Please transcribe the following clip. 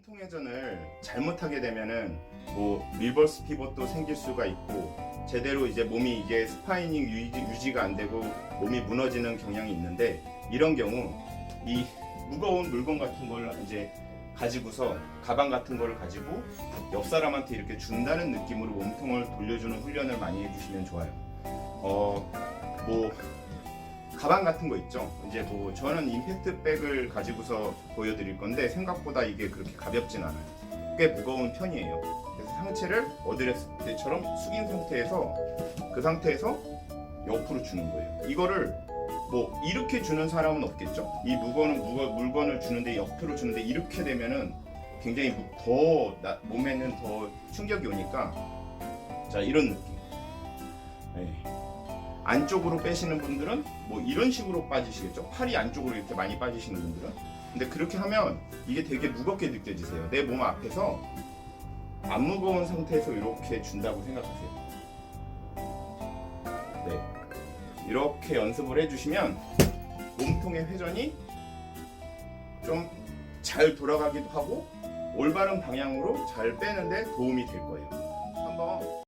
몸통 회전을 잘못하게 되면은 뭐 리버스 피벗도 생길 수가 있고 제대로 이제 몸이 이게 스파이닝 유지, 유지 가 안 되고 몸이 무너지는 경향이 있는데 이런 경우 이 무거운 물건 같은 걸 이제 가지고서 가방 같은 거를 가지고 옆 사람한테 이렇게 준다는 느낌으로 몸통을 돌려주는 훈련을 많이 해주시면 좋아요. 어, 뭐 가방 같은 거 있죠. 이제 뭐 저는 임팩트 백을 가지고서 보여드릴 건데 생각보다 이게 그렇게 가볍진 않아요. 꽤 무거운 편이에요. 그래서 상체를 어드레스 때처럼 숙인 상태에서 그 상태에서 옆으로 주는 거예요. 이거를 뭐 이렇게 주는 사람은 없겠죠. 이 무거운 무거, 물건을 주는데 옆으로 주는데 이렇게 되면은 굉장히 무- 더 나- 몸에는 더 충격이 오니까 자 이런 느낌. 네. 안쪽으로 빼시는 분들은 뭐 이런 식으로 빠지시겠죠. 팔이 안쪽으로 이렇게 많이 빠지시는 분들은. 근데 그렇게 하면 이게 되게 무겁게 느껴지세요. 내 몸 앞에서 안 무거운 상태에서 이렇게 준다고 생각하세요. 네. 이렇게 연습을 해주시면 몸통의 회전이 좀 잘 돌아가기도 하고 올바른 방향으로 잘 빼는데 도움이 될 거예요. 한번